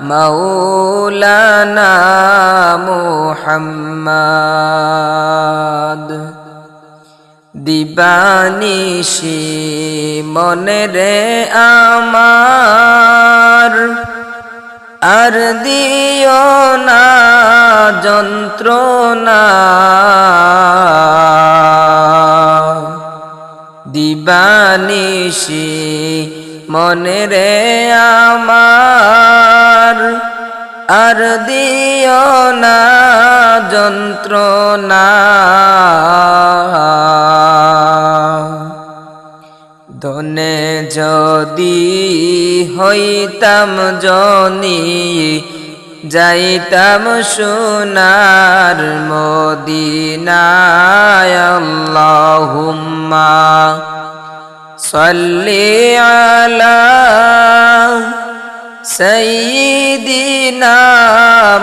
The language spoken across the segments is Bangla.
মৌলানা মোহাম্মদ। দিবানিশি মনে রে আমার আর দিও না যন্ত্রণা। দিবানিশি মনে রে আমার আর দিও না যন্ত্রণা। দনে যদি হইতাম জনি যাইতাম সোনার মদিনায় আল্লাহুম্মা সাল্লি আলা سيدنا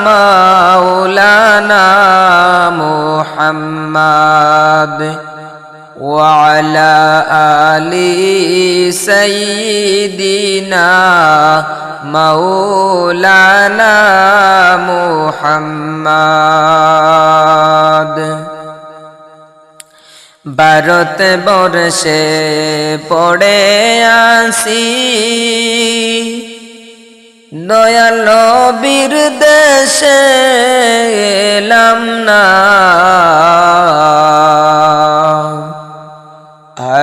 مولانا محمد وعلى آل سيدنا مولانا محمد ভারত বর্ষে পড়ে আসি নয়া নবীর দেশে এলাম না।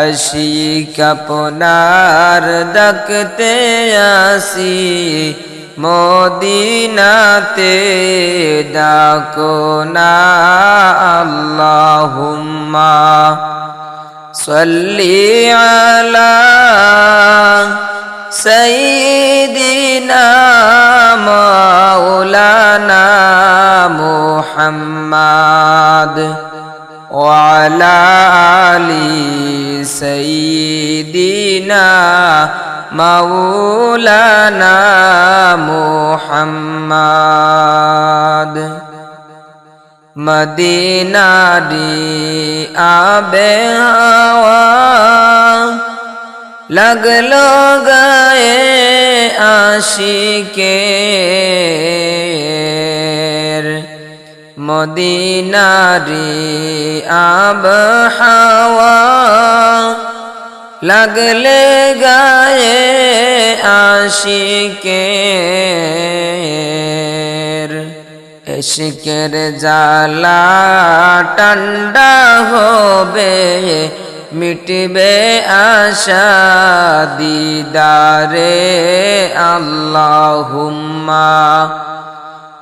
আসি কাপনার ডাকতে আসি, মদিনাতে ডাকো না আল্লাহুম্মা। সাল্লি আলা সাই محمد وعلى آل سيدنا مولانا محمد মদিনারি আবে হাওয়া লাগলো গায়ে আশিকের মদিনারি আব হাওয়া লাগলে গায়ে আশিকের এশিকের জালা ঠান্ডা হবে মিটবে আশা দিদারে আল্লাহুম্মা।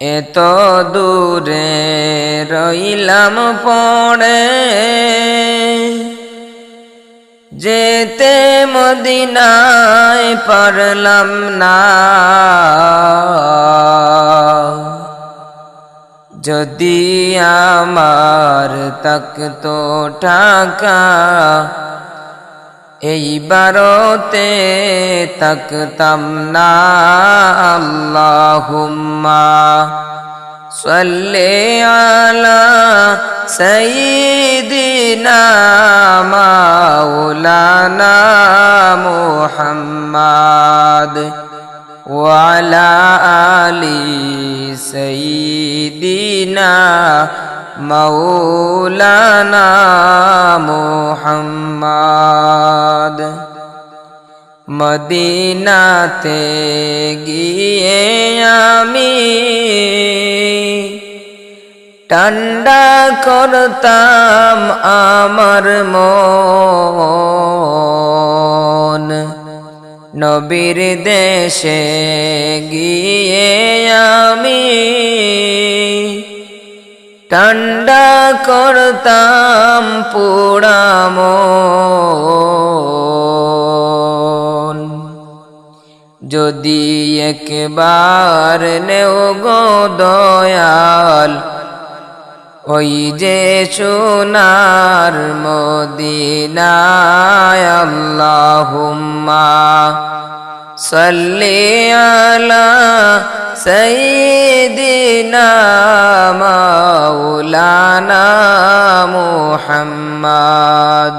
এত দূরে রইলাম পড়ে। যেতে মদিনায় পারলাম না। যদি আমার তক তো টাকা এই বারতে তকতাম না আল্লাহুম্মা সাল্লি আলা সাইয়্যিদিনা মাওলানা মুহাম্মদ وعلى آل سيدنا مولانا محمد মদিনাতে গিয়ে আমি ঠান্ডা করতাম আমার মন। নবীর দেশে গিয়ে আমি ঠান্ডা করতাম পোড়ামন যদি একবার নেও গো দয়াল, ওই যে সোনার মদিনায় আল্লাহুম্মা সাল্লি আলা সাইয়্যিদিনা মাওলানা মুহাম্মদ।